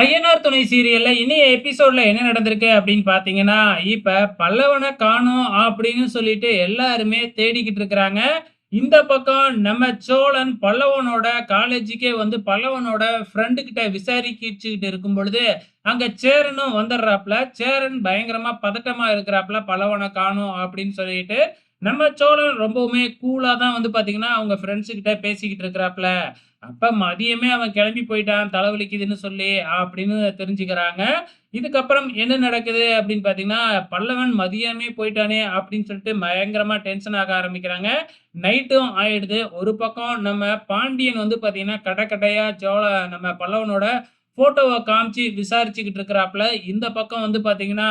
ஐயனார் துணை சீரியல்ல இனிய எபிசோட்ல என்ன நடந்திருக்கு அப்படின்னு பாத்தீங்கன்னா, இப்ப பல்லவனை காணும் அப்படின்னு சொல்லிட்டு எல்லாருமே தேடிக்கிட்டு இருக்கிறாங்க. இந்த பக்கம் நம்ம சோழன் பல்லவனோட காலேஜுக்கே வந்து பல்லவனோட ஃப்ரெண்டு கிட்ட விசாரிக்கிச்சுக்கிட்டு இருக்கும் பொழுது, அங்க சேரனும் வந்துடுறாப்ல. சேரன் பயங்கரமா பதட்டமா இருக்கிறாப்ல. பல்லவனை காணும் அப்படின்னு சொல்லிட்டு. நம்ம சோழன் ரொம்பவுமே கூலா தான் வந்து பாத்தீங்கன்னா, அவங்க ஃப்ரெண்ட்ஸு கிட்ட பேசிக்கிட்டு இருக்கிறாப்ல. அப்போ மதியமே அவன் கிளம்பி போயிட்டான், தலைவலிக்குதுன்னு சொல்லி அப்படின்னு தெரிஞ்சுக்கிறாங்க. இதுக்கப்புறம் என்ன நடக்குது அப்படின்னு பார்த்தீங்கன்னா, பல்லவன் மதியமே போயிட்டானே அப்படின்னு சொல்லிட்டு பயங்கரமாக டென்ஷன் ஆக ஆரம்பிக்கிறாங்க. நைட்டும் ஆயிடுது. ஒரு பக்கம் நம்ம பாண்டியன் வந்து பார்த்தீங்கன்னா, கடை கடையாக சோழ நம்ம பல்லவனோட ஃபோட்டோவை காமிச்சு விசாரிச்சுக்கிட்டு இருக்கிறாப்ல. இந்த பக்கம் வந்து பார்த்தீங்கன்னா,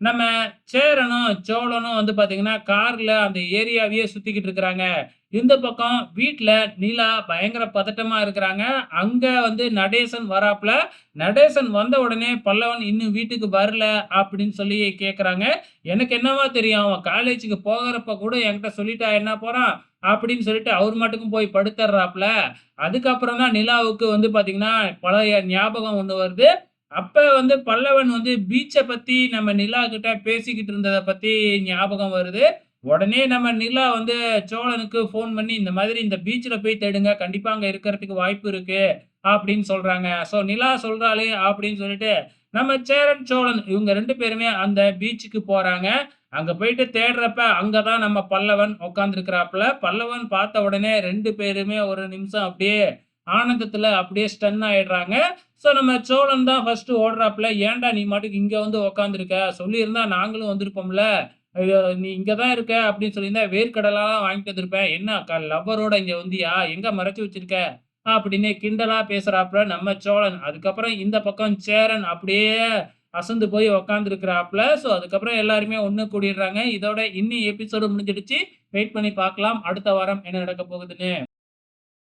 நம்ம சேரனும், சோழனும் வந்து பார்த்தீங்கன்னா, கார்ல அந்த ஏரியாவையே சுத்திக்கிட்டு இருக்கிறாங்க. இந்த பக்கம் வீட்டில் நிலா பயங்கர பதட்டமாக இருக்கிறாங்க. அங்கே வந்து நடேசன் வராப்ல. நடேசன் வந்த உடனே பல்லவன் இன்னும் வீட்டுக்கு வரல அப்படின்னு சொல்லி கேட்குறாங்க எனக்கு என்னவா தெரியும்? அவன் காலேஜுக்கு போகிறப்ப கூட என்கிட்ட சொல்லிட்டா என்ன போகிறான் அப்படின்னு சொல்லிட்டு அவர் மட்டுக்கும் போய் படுத்துடுறாப்புல அதுக்கப்புறம் தான் நிலாவுக்கு வந்து பார்த்தீங்கன்னா, பழைய ஞாபகம் ஒன்று வருது. அப்ப வந்து பல்லவன் வந்து பீச்சை பத்தி நம்ம நிலா கிட்ட பேசிக்கிட்டு இருந்ததை பத்தி ஞாபகம் வருது. உடனே நம்ம நிலா வந்து சோழனுக்கு ஃபோன் பண்ணி, இந்த மாதிரி இந்த பீச்சில் போய் தேடுங்க. கண்டிப்பாக அங்கே இருக்கிறதுக்கு வாய்ப்பு இருக்கு. அப்படின்னு சொல்றாங்க. ஸோ நிலா சொல்றாளே அப்படின்னு சொல்லிட்டு, நம்ம சேரன், சோழன் இவங்க ரெண்டு பேருமே அந்த பீச்சுக்கு போறாங்க. அங்க போயிட்டு தேடுறப்ப, அங்கே தான் நம்ம பல்லவன் உட்காந்துருக்கிறாப்புல பல்லவன் பார்த்த உடனே ரெண்டு பேருமே ஒரு நிமிஷம் அப்படியே ஆனந்தத்தில் அப்படியே ஸ்டன் ஆகிடுறாங்க ஸோ நம்ம சோழன் தான் ஃபஸ்ட்டு ஓடுறாப்புல "ஏன்டா நீ மாட்டுக்கு இங்கே வந்து உக்காந்துருக்க சொல்லியிருந்தா நாங்களும் வந்திருப்போம்ல. நீ இங்கே தான் இருக்க அப்படின்னு சொல்லியிருந்தா வேர்க்கடலாம் வாங்கிட்டு வந்திருப்பேன். என்ன க லவ்வரோட இங்கே வந்தியா? எங்கே மறைச்சி வச்சிருக்க?" அப்படின்னு கிண்டலாக பேசுகிறாப்புல நம்ம சோழன். அதுக்கப்புறம் இந்த பக்கம் சேரன் அப்படியே அசந்து போய் உக்காந்துருக்கிறாப்புல ஸோ அதுக்கப்புறம் எல்லாருமே ஒன்று கூடிடுறாங்க. இதோட இன்னி எபிசோடு முடிஞ்சிடுச்சு. வெயிட் பண்ணி பார்க்கலாம். அடுத்த வாரம் என்ன நடக்க போகுதுன்னு.